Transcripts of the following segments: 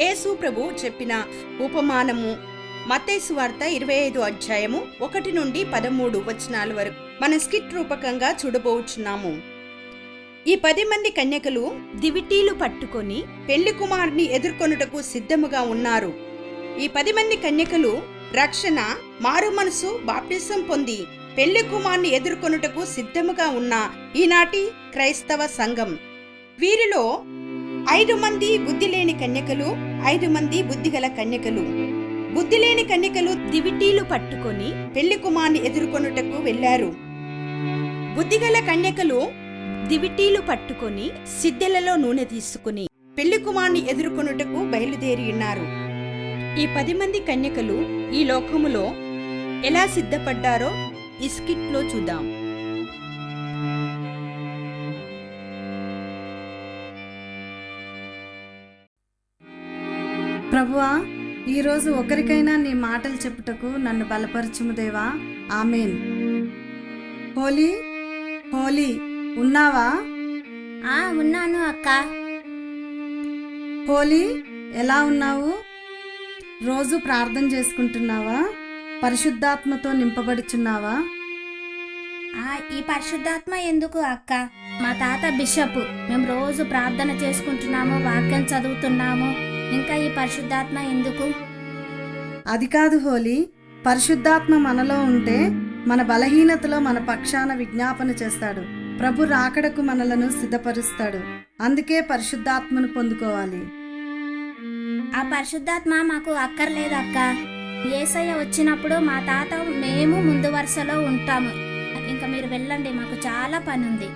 యేసు ప్రభు చెప్పిన ఉపమానము. మతేసు వార్త ఇరవై ఐదు అధ్యాయము ఒకటి నుండి పదమూడు వచనాల వరకు మన స్కిట్ రూపకంగా చూడబోచున్నాము. ఈ పది మంది కన్యకలు దివిటీలు పట్టుకొని పెళ్ళి కుమారుని ఎదుర్కొనుటకు సిద్ధముగా ఉన్నారు. ఈ పది మంది కన్యకలు రక్షణ మారు మనసు బాప్టిజం పొంది పెళ్ళి కుమారుని ఎదుర్కొనుటకు సిద్ధముగా ఉన్న ఈనాటి క్రైస్తవ సంఘం. వీరిలో ఐదు మంది బుద్ధి లేని కన్యకలు ఐదు మంది బుద్ధిగల కన్యకలు. బుద్ధి లేని కన్యకలు దివిటీలు పట్టుకొని పెళ్ళి కుమార్ని ఎదుర్కొనుటకు వెళ్ళారు బుద్ధిగల కన్యకలు దివిటీలు పట్టుకొని సిద్దెలలో నూనె తీసుకుని పెళ్ళి కుమార్ని ఎదుర్కొనుటకు బయలుదేరి ఉన్నారు. ఈ పది మంది కన్యకలు ఈ లోకములో ఎలా సిద్ధపడ్డారో ఈ స్కిట్లో చూద్దాం. ప్రభువా ఈరోజు ఒకరికైనా నీ మాటలు చెప్పుటకు నన్ను బలపరచుము దేవా. ఆమెన్. హోలీ హోలీ ఉన్నావా? ఆ ఉన్నాను అక్క. హోలీ ఎలా ఉన్నావు? రోజు ప్రార్థన చేసుకుంటున్నావా? పరిశుద్ధాత్మతో నింపబడుచున్నావా? ఆ ఈ పరిశుద్ధాత్మ ఎందుకు అక్క? మా తాత బిషప్ మేము రోజు ప్రార్థన చేసుకుంటున్నాము వాక్యం చదువుతున్నాము. ఇంకా ఈ పరిశుద్ధాత్మ ఎందుకు? అది కాదు హోలీ. పరిశుద్ధాత్మ మనలో ఉంటే మన బలహీనతలో మన పక్షాన విజ్ఞాపన చేస్తాడు. ప్రభు రాకడకు మనలను సిద్ధపరుస్తాడు. అందుకే పరిశుద్ధాత్మను పొందుకోవాలి. ఆ పరిశుద్ధాత్మ మాకు అక్కర్లేదు అక్క. ఏసయ్య వచ్చినప్పుడు మా తాత మేము ముందు వరుసలో ఉంటాము. ఇంకా మీరు వెళ్ళండి మాకు చాలా పని ఉంది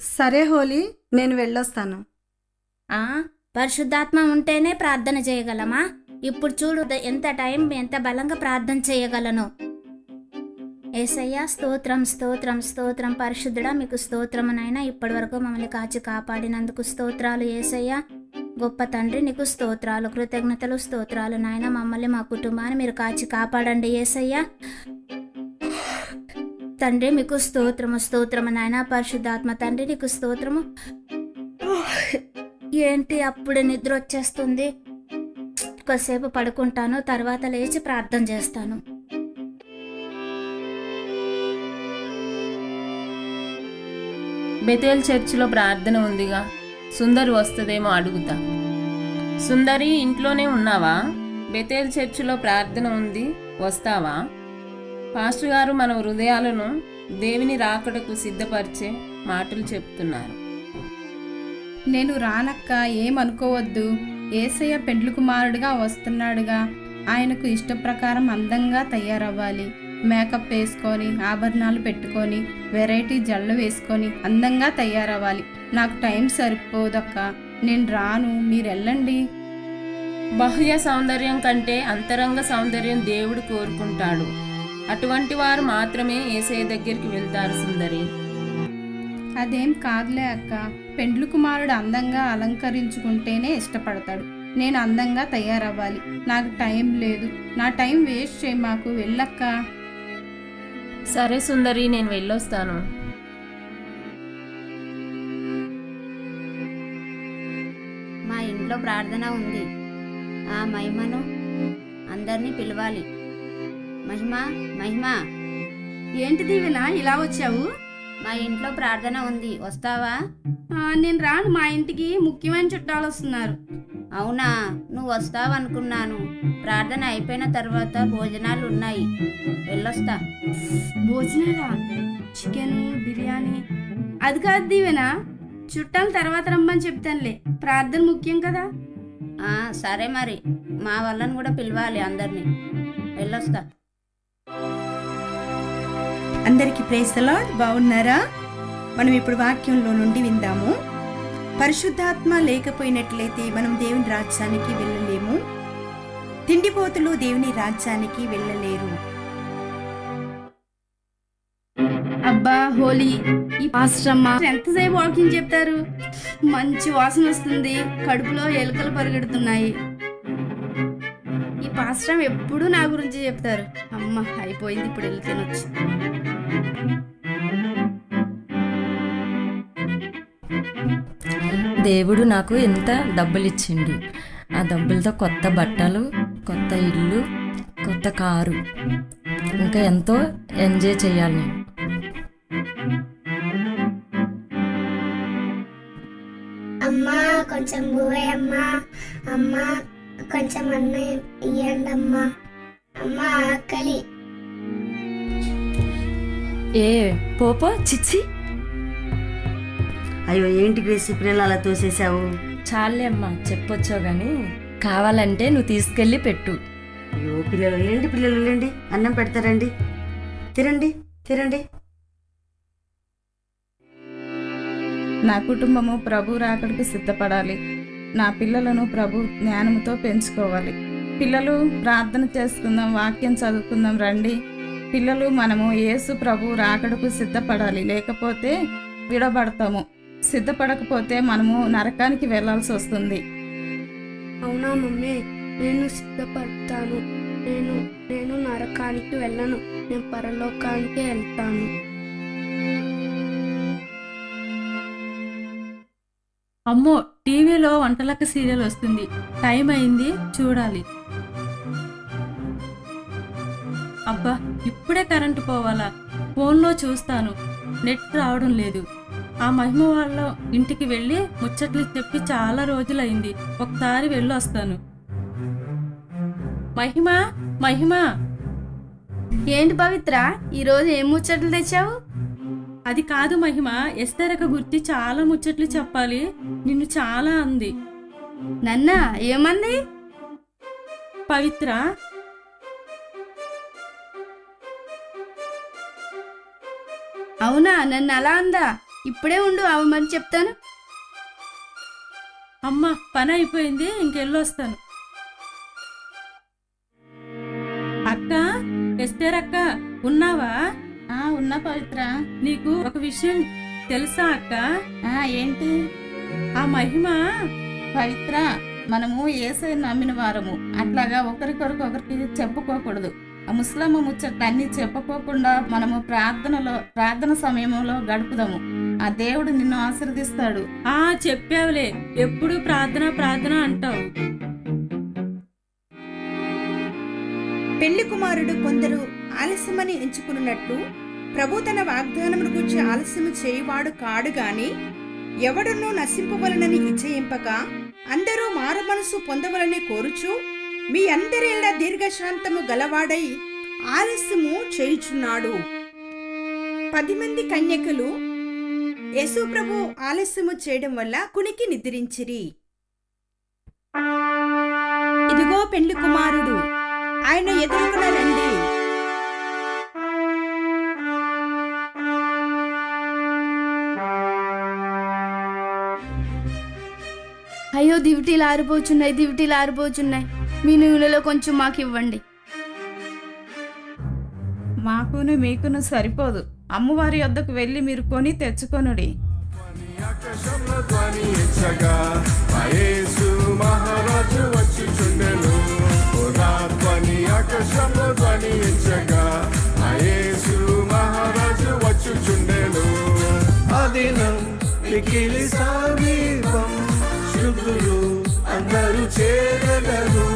సరే హోలీ నేను వెళ్ళొస్తాను. ఆ? పరిశుద్ధాత్మ ఉంటేనే ప్రార్థన చేయగలమా? ఇప్పుడు చూడు ఎంత టైం ఎంత బలంగా ప్రార్థన చేయగలను. ఏసయ్య స్తోత్రం స్తోత్రం స్తోత్రం. పరిశుద్ధుడా మీకు స్తోత్రమునైనా ఇప్పటి వరకు మమ్మల్ని కాచి కాపాడినందుకు స్తోత్రాలు ఏసయ్య. గొప్ప తండ్రి నీకు స్తోత్రాలు కృతజ్ఞతలు స్తోత్రాలు నాయన. మమ్మల్ని మా కుటుంబాన్ని మీరు కాచి కాపాడండి ఏసయ్య. తండ్రి మీకు స్తోత్రము స్తోత్రము నాయన. పరిశుద్ధాత్మ తండ్రి నీకు స్తోత్రము. ఏంటి అప్పుడు నిద్ర వచ్చేస్తుంది? కొద్దిసేపు పడుకుంటాను తర్వాత లేచి ప్రార్థన చేస్తాను. బెతేల్ చర్చిలో ప్రార్థన ఉందిగా. సుందరి వస్తుందేమో అడుగుతా. సుందరి ఇంట్లోనే ఉన్నావా? బెతేల్ చర్చిలో ప్రార్థన ఉంది వస్తావా? పాస్టర్ గారు మన హృదయాలను దేవుని రాకడకు సిద్ధపరిచే మాటలు చెప్తున్నారు. నేను రానక్క ఏమనుకోవద్దు. ఏసయ్య పెండ్లు కుమారుడుగా వస్తున్నాడుగా. ఆయనకు ఇష్టప్రకారం అందంగా తయారవ్వాలి. మేకప్ వేసుకొని ఆభరణాలు పెట్టుకొని వెరైటీ జళ్ళు వేసుకొని అందంగా తయారవ్వాలి. నాకు టైం సరిపోదక్క. నేను రాను. మీరు వెళ్ళండి బాహ్య సౌందర్యం కంటే అంతరంగ సౌందర్యం దేవుడు కోరుకుంటాడు. అటువంటి వారు మాత్రమే ఏసఐ దగ్గరికి వెళ్తారు సుందరి. అదేం కాదులే అక్క. పెండ్లు కుమారుడు అందంగా అలంకరించుకుంటేనే ఇష్టపడతాడు. నేను అందంగా తయారవ్వాలి. నాకు టైం లేదు. నా టైం వేస్ట్ చేయి మాకు. వెళ్ళక్క. సరే సుందరి నేను వెళ్ళొస్తాను. మా ఇంట్లో ప్రార్థన ఉంది. ఆ మహిమను అందరినీ పిలవాలి. మహిమ మహిమ. ఏంటి దీవెన ఇలా వచ్చావు? మా ఇంట్లో ప్రార్థన ఉంది. వస్తావా? నేను రాను. మా ఇంటికి ముఖ్యమైన చుట్టాలు వస్తున్నారు. అవునా? నువ్వు వస్తావనుకున్నాను. ప్రార్థన అయిపోయిన తర్వాత భోజనాలు ఉన్నాయి. వెళ్ళొస్తా. భోజనాలా? చికెన్ బిర్యానీ. అది కాదు దీవెన. చుట్టాలు తర్వాత రమ్మని చెప్తానులే. ప్రార్థన ముఖ్యం కదా. ఆ, సరే మరి. మా వాళ్ళని కూడా పిలవాలి అందరినీ. వెళ్ళొస్తా. అందరికీ ప్రేస్ బాగున్నారా? మనం ఇప్పుడు వాక్యంలో నుండి విందాము. పరిశుద్ధాత్మ లేకపోయినట్లయితే మనం దేవుని రాజ్యానికి వెళ్ళలేము. తిండిపోతులు దేవుని రాజ్యానికి వెళ్ళలేరు. అబ్బా హోలీ ఈ పాస్టమ్మ ఎంతసేపు వాకింగ్ చెప్తారు? మంచి వాసన వస్తుంది. కడుపులో ఎలుకలు పరిగెడుతున్నాయి. పాస్టమ్ ఎప్పుడు నా గురించి చెప్తారు. అమ్మ అయిపోయింది ఇప్పుడు వెళ్ళి తినొచ్చు. దేవుడు నాకు ఎంత డబ్బులిచ్చిండు. ఆ డబ్బులతో కొత్త బట్టలు కొత్త ఇల్లు కొత్త కారు. ఇంకా ఎంతో ఎంజాయ్ చేయాలి నేను. అమ్మా కొంచెం అమ్మా. అమ్మా కొంచెం అన్నం ఇయ్యండి అమ్మా అమ్మా ఆకలి. ఏ పోపో చిచ్చి? అయ్యో ఏంటి గ్రేసి పిల్లలు అలా తోసేసావు చాలే అమ్మా చెప్పొచ్చావు కానీ కావాలంటే నువ్వు తీసుకెళ్ళి పెట్టు. అయ్యో పిల్లలు లేండి పిల్లలు లేండి. అన్నం పెడతారండి. తిరండి తిరండి నా కుటుంబము ప్రభు రాకడికి సిద్ధపడాలి. నా పిల్లలను ప్రభు జ్ఞానముతో పెంచుకోవాలి. పిల్లలు ప్రార్థన చేసుకుందాం వాక్యం చదువుకుందాం రండి. పిల్లలు మనము యేసు ప్రభు రాకడకు సిద్ధపడాలి. లేకపోతే విడబడతాము. సిద్ధపడకపోతే మనము నరకానికి వెళ్ళాల్సి వస్తుంది. అవునా మమ్మీ? నేను సిద్ధపడతాను. నేను నేను నరకానికి వెళ్ళను. నేను పరలోకానికి వెళ్తాను. అమ్మో టీవీలో వంటలక్క సీరియల్ వస్తుంది. టైం అయింది చూడాలి. అబ్బా ఇప్పుడే కరెంటు పోవాలా? ఫోన్లో చూస్తాను. నెట్ రావడం లేదు. ఆ మహిమ వాళ్ళ ఇంటికి వెళ్ళి ముచ్చట్లు చెప్పి చాలా రోజులైంది. ఒకసారి వెళ్ళి వస్తాను. మహిమ మహిమ. ఏంటి పవిత్ర ఈరోజు ఏం ముచ్చట్లు తెచ్చావు? అది కాదు మహిమ ఎస్తరక గుర్తి చాలా ముచ్చట్లు చెప్పాలి. నిన్ను చాలా అంది. నన్నా ఏమంది? పవిత్ర. అవునా నన్ను అలా అందా? ఇప్పుడే ఉండు అవమని చెప్తాను. అమ్మ పని అయిపోయింది ఇంకెళ్ళొస్తాను. అక్క ఎస్తేర్ అక్క ఉన్నావా? ఉన్న పవిత్ర నీకు ఒక విషయం తెలుసా అక్క? ఆ ఏంటి? ఆ మహిమ పవిత్ర మనము ఏసై నమ్మిన వారము. అట్లాగా ఒకరికొరకు ఒకరికి చెప్పుకోకూడదు. ఆ ముస్లమ్మ ముచ్చట్లు అన్ని చెప్పుకోకుండా మనము ప్రార్థనలో ప్రార్థన సమయంలో గడుపుదాము. ఆ దేవుడు నిన్ను ఆశీర్దిస్తాడు ఆ చెప్పావులే. ఎప్పుడు ప్రార్థన ప్రార్థన అంటావు. పెళ్ళి కుమారుడు కొందరు ఆలస్యమని ఎంచుకున్నట్టు ప్రభు తన వాగ్దానమును గురించి ఆలస్యము చేయువాడు కాడు గాని ఎవడునూ నశింపవలనని ఇచ్చయింపక అందరూ మారు మనసు పొందవలని కోరుచు మీ అందరిళ్ళ దీర్ఘశాంతము గలవాడై ఆలస్యము చేయుచున్నాడు. పది మంది కన్యకలు ప్రభు ఆలస్యము చేయడం వల్ల కునికి నిద్రించిరి. ఇదిగో పెండ్లి కుమారుడు ఆయన ఎదురుకున రండి దివిటీలు ఆరిపోచున్నాయి దివిటీలు ఆరిపోచున్నాయి మీ నూనెలో కొంచెం మాకు ఇవ్వండి మాకును మీకును సరిపోదు. అమ్మవారి వద్దకు వెళ్ళి మీరు కొని తెచ్చుకొనుడి. ఆకాశంలో ధ్వని ఇచ్చగా అందరూ చేరగరు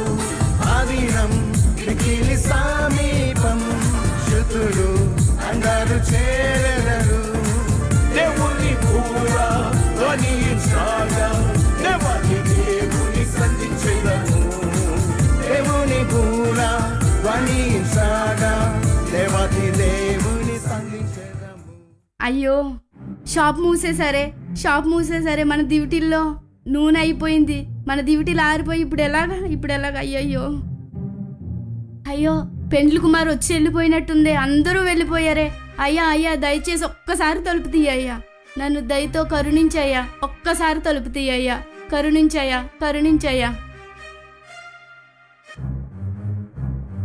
మిగిలి సమీపం. శుద్ధులు అందరు చేరగలరు. దేవుని పూరా ధ్వనించాగా దేవాని దేవుని సంధించేదము దేవుని పూర ధ్వని సాగా దేవాది దేవుని సంధించేదము అయ్యో షాప్ మూసేసరే షాప్ మూసేసరే మన డ్యూటీల్లో. నూనె అయిపోయింది. మన దివిటీలు ఆరిపోయి ఇప్పుడు ఎలాగా? ఇప్పుడు ఎలాగ? అయ్యయ్యో. అయ్యో పెండ్లి కుమార్ వచ్చి వెళ్ళిపోయినట్టుంది. అందరూ వెళ్ళిపోయారే. అయ్యా అయ్యా దయచేసి ఒక్కసారి తలుపు తీయ్యా నన్ను దయతో కరుణించయ్యా. ఒక్కసారి తలుపు తీయ్యా కరుణించయ్యా కరుణించయ్యా.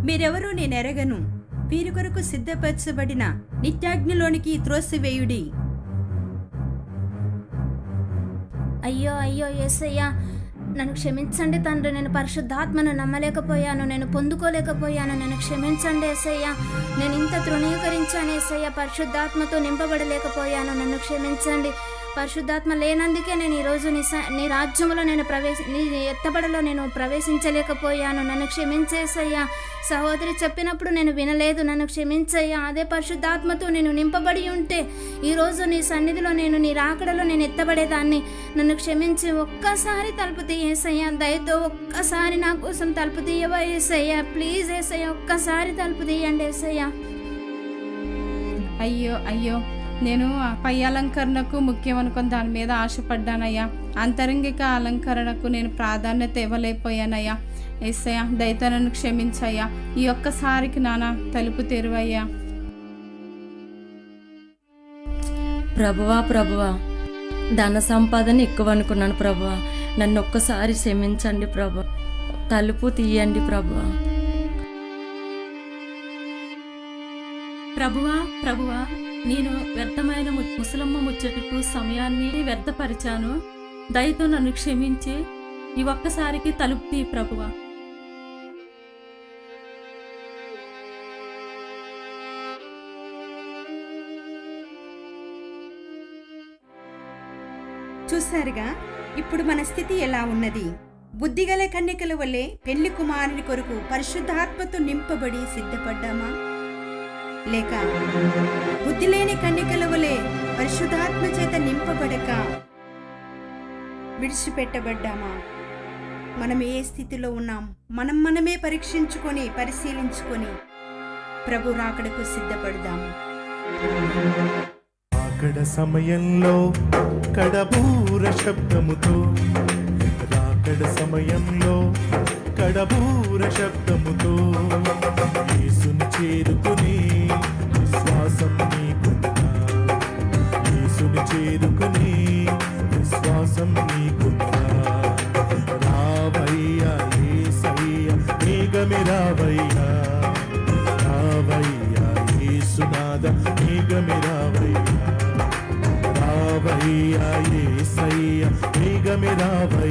మీరెవరూ నేనెరగను. వీరి కొరకు సిద్ధపరచబడిన నిత్యాగ్నిలోనికి త్రోసివేయుడి. అయ్యో అయ్యో ఏసయ్యా నన్ను క్షమించండి తండ్రి. నేను పరిశుద్ధాత్మను నమ్మలేకపోయాను నేను పొందుకోలేకపోయాను. నేను క్షమించండి ఏసయ్యా. నేను ఇంత తృణీకరించాను ఏసయ్యా. పరిశుద్ధాత్మతో నింపబడలేకపోయాను. నన్ను క్షమించండి. పరిశుద్ధాత్మ లేనందుకే నేను ఈరోజు నీ స- నీ రాజ్యంలో నేను ప్రవేశ నీ ఎత్తబడలో నేను ప్రవేశించలేకపోయాను. నన్ను క్షమించేసయ్యా. సహోదరి చెప్పినప్పుడు నేను వినలేదు. నన్ను క్షమించయ్యా. అదే పరిశుద్ధాత్మతో నేను నింపబడి ఉంటే ఈరోజు నీ సన్నిధిలో నేను నీ రాకడలో నేను ఎత్తబడేదాన్ని. నన్ను క్షమించి ఒక్కసారి తలుపు తీయేసయ్యా. దయతో ఒక్కసారి నా కోసం తలుపు తీయవా ఏసయ్యా? ప్లీజ్ ఏసయ్యా ఒక్కసారి తలుపు తీయండి ఏసయ్యా. అయ్యో అయ్యో. నేను పై అలంకరణకు ముఖ్యం అనుకుని దాని మీద ఆశపడ్డానయ్యా. అంతరంగిక అలంకరణకు నేను ప్రాధాన్యత ఇవ్వలేకపోయానయ్యా. ఎస్సయ్యా దయతో నన్ను క్షమించయ్యా. ఈ ఒక్కసారికి నాన్న తలుపు తెరువయ్యా. ప్రభువా ప్రభువా ధన సంపాదన ఎక్కువ అనుకున్నాను ప్రభువా. నన్ను ఒక్కసారి క్షమించండి ప్రభు తలుపు తీయండి ప్రభువా. ప్రభువా ప్రభువా నేను వ్యర్థమైన ముసలమ్మ ముచ్చటకు సమయాన్ని వ్యర్థపరిచాను. దయతో నన్ను క్షమించి ఈ ఒక్కసారికి తలుపు తీ ప్రభువా. చూశారుగా ఇప్పుడు మన స్థితి ఎలా ఉన్నది? బుద్ధిగల కన్యకల వల్లే పెళ్ళి కుమారుని కొరకు పరిశుద్ధాత్మతో నింపబడి సిద్ధపడ్డామా? లేక బుద్ధి లేని కన్యకల వలె పరిశుద్ధాత్మ చేత నింపబడక విడిచిపెట్టబడ్డామా? మనం ఏ స్థితిలో ఉన్నాం? మనం మనమే పరీక్షించుకొని పరిశీలించుకొని ప్రభు రాకడకు సిద్ధపడదాము. రాకడ సమయంలో కడబూర శబ్దముతో రాకడ సమయంలో కడబూర శబ్దముతో యేసుని చేరుకుని విశ్వాసం నీకుందా? యేసుని చేరుకుని విశ్వాసం నీకుందా? రావయ్యా ఏసయ్య నీగమి రావయ్యా. రావయ్యా ఏసునాద నీగమి రావయ్యా. రావయ్యా ఏసయ్య నీగమి రావయ్యా.